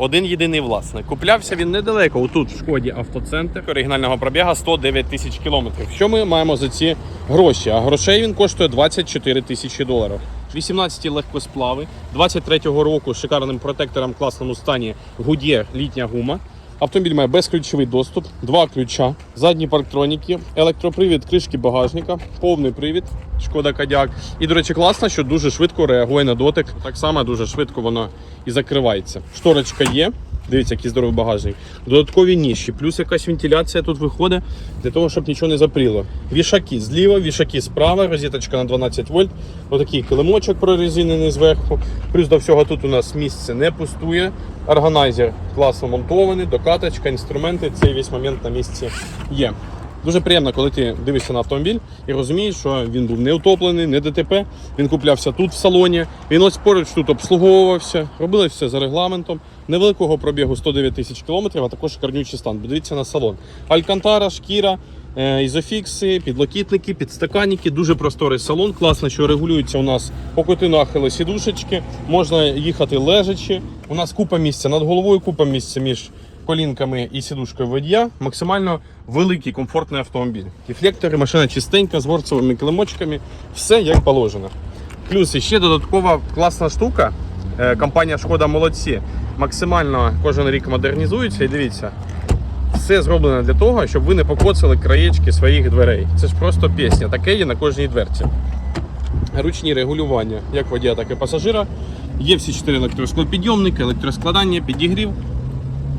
Один єдиний власник. Куплявся він недалеко, отут в шкоді автоцентр оригінального пробіга 109 тисяч кілометрів. Що ми маємо за ці гроші? А грошей він коштує 24 тисячі доларів. 18 легкосплави, 23-го року з шикарним протектором в класному стані Goodyear літня гума. Автомобіль має безключовий доступ, два ключа, задні парктроніки, електропривід кришки багажника, повний привід, шкода кадяк. І, до речі, класно, що дуже швидко реагує на дотик. Так само дуже швидко воно і закривається. Шторочка є. Дивіться, який здоровий багажник. Додаткові ніші, плюс якась вентиляція тут виходить для того, щоб нічого не запріло. Вішаки зліва, вішаки справа, розіточка на 12 вольт. Отакий килимочок прорезинений зверху. Плюс до всього тут у нас місце не пустує. Органайзер класно монтований, докаточка, інструменти. Цей весь момент на місці є. Дуже приємно, коли ти дивишся на автомобіль і розумієш, що він був не утоплений, не ДТП. Він куплявся тут в салоні. Він ось поруч тут обслуговувався, робили все за регламентом. Невеликого пробігу 109 тисяч кілометрів, а також карнючий стан. Подивіться на салон. Алькантара, шкіра, е, ізофікси, підлокітники, підстаканники. Дуже просторий салон. Класно, що регулюється у нас по кути нахили сідушечки. Можна їхати лежачи. У нас купа місця над головою, купа місця між колінками і сідушкою водія. Максимально великий комфортний автомобіль. Дефлектори, машина чистенька з горцевими килимочками. Все як положено. Плюс ще додаткова класна штука. Е, Компанія Шкода молодці. Максимально кожен рік модернізується і дивіться. Все зроблено для того, щоб ви не покоцали краєчки своїх дверей. Це ж просто пісня. Таке є на кожній дверці. Ручні регулювання як водія, так і пасажира. Є всі чотири електросклопідйомники, електроскладання, підігрів,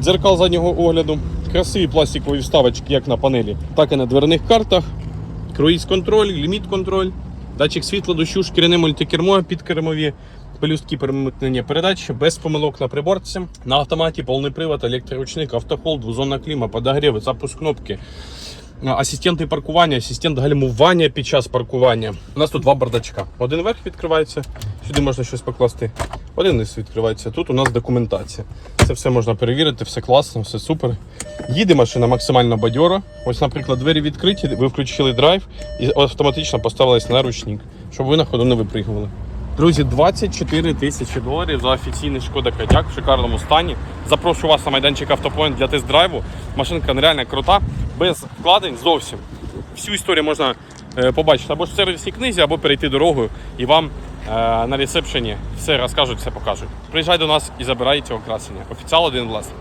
дзеркал заднього огляду, красиві пластикові вставочки як на панелі, так і на дверних картах, круїз-контроль, ліміт-контроль, датчик світла, дощу, шкіряне мультикермо, підкермові пелюстки перемикнення передач, без помилок на приборці. На автоматі повний привод, електроручник, автохолд, двозонна кліма, подогрів, запуск кнопки. Асистенти паркування, асистент гальмування під час паркування. У нас тут два бардачка. Один верх відкривається, сюди можна щось покласти. Один низ відкривається. Тут у нас документація. Це все можна перевірити, все класно, все супер. Їде машина максимально бадьоро. Ось, наприклад, двері відкриті, ви включили драйв і автоматично поставились на ручник, щоб ви на ходу не випригували. Друзі, 24 тисячі доларів за офіційний шкода Кодяк в шикарному стані. Запрошую вас на майданчик Автопоінт для тест-драйву. Машинка нереально крута, без вкладень зовсім. Всю історію можна е, побачити або ж в сервісній книзі, або перейти дорогою і вам на ресепшені все розкажуть, все покажуть. Приїжджай до нас і забирай цього красення. Офіціал один власник.